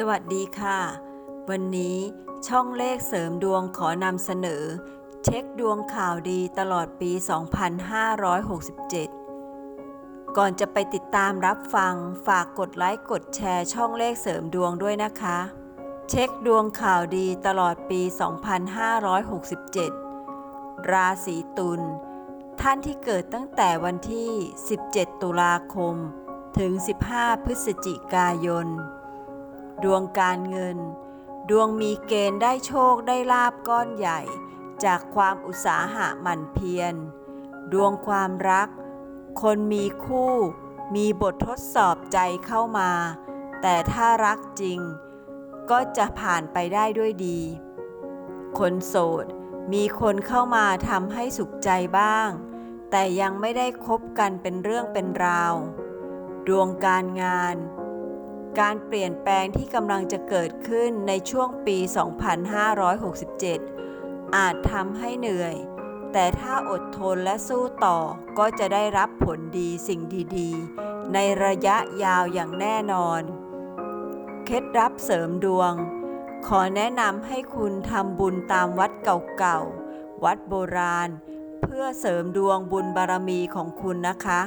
สวัสดีค่ะ วันนี้ช่องเลขเสริมดวงขอนำเสนอ เช็คดวงข่าวดีตลอดปี 2567 ก่อนจะไปติดตามรับฟัง ฝากกดไลค์กดแชร์ช่องเลขเสริมดวงด้วยนะคะ เช็คดวงข่าวดีตลอดปี 2567 ราศีตุลท่านที่เกิดตั้งแต่วันที่ 17 ตุลาคม ถึง 15 พฤศจิกายน ดวงการเงิน ดวงมีเกณฑ์ได้โชคได้ลาบก้อนใหญ่ จากความอุตสาหะหมั่นเพียร ดวงความรัก คนมีคู่ มีบททดสอบใจเข้ามา แต่ถ้ารักจริง ก็จะผ่านไปได้ด้วยดี คนโสด มีคนเข้ามาทำให้สุขใจบ้าง แต่ยังไม่ได้คบกันเป็นเรื่องเป็นราว ดวงการงาน การเปลี่ยนแปลงที่กำลังจะเกิดขึ้นในช่วงปี 2567 อาจทำให้เหนื่อย แต่ถ้าอดทนและสู้ต่อก็จะได้รับผลดีสิ่งดีๆ ในระยะยาวอย่างแน่นอน เคล็ดลับเสริมดวง ขอแนะนำให้คุณทำบุญตามวัดเก่าๆ วัดโบราณ เพื่อเสริมดวงบุญบารมีของคุณนะคะ